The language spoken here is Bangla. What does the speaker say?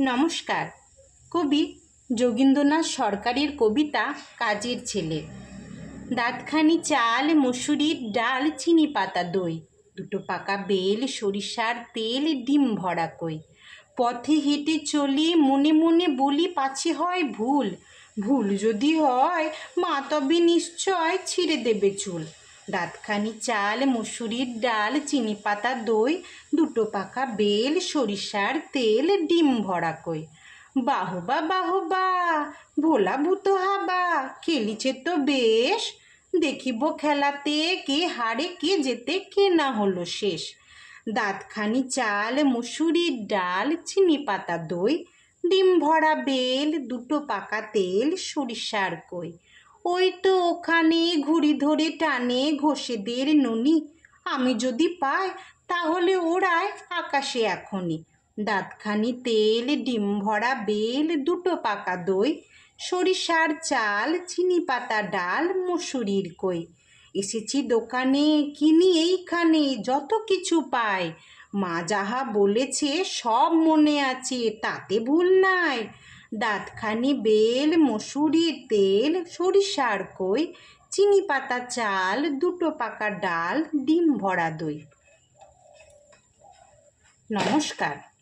নমস্কার। কবি যোগীন্দ্রনাথ সরকারের কবিতা কাজের ছেলে। দাঁতখানি চাল, মুসুরির ডাল, চিনি পাতা দই। দুটো পাকা বেল, সরিষার তেল, ডিম ভরা কই। পথে হেঁটে চলি, মনে মনে বলি, পাছে হয় ভুল। ভুল যদি হয়, মা তবে নিশ্চয় ছিঁড়ে দেবে চুল। দাঁতখানি চাল, মুসুরির ডাল চিনি পাতা দই, দুটো পাকা বেল, সরিষার তেল, ডিম ভরা কই। বাহবা বাহবা, ভোলা ভূত হাবা, খেলিছে তো বেশ। দেখিব খেলাতে কে হারে, কে যেতে কে না হলো শেষ। দাঁতখানি চাল, মুসুরির ডাল চিনি পাতা দই, ডিম ভরা বেল, দুটো পাকা তেল, সরিষার কই। ওই তো ওখানে ঘুড়ি ধরে টানে ঘষেদের ননি। আমি যদি পাই, তাহলে ওড়ায় আকাশে এখনই দাঁতখানি, তেল, ডিম ভরা বেল, দুটো পাকা দই, সরিষার চাল, চিনি পাতা ডাল, মুসুরির কই। এসেছি দোকানে, কিনি এইখানে, যত কিছু পাই। মা যাহা বলেছে সব মনে আছে, তাতে ভুল নাই। দাঁতখানি, বেল মসুরির তেল, সরিষার কই, চিনি পাতা, চাল, দুটো পাকা ডাল, ডিম ভরা দই। নমস্কার।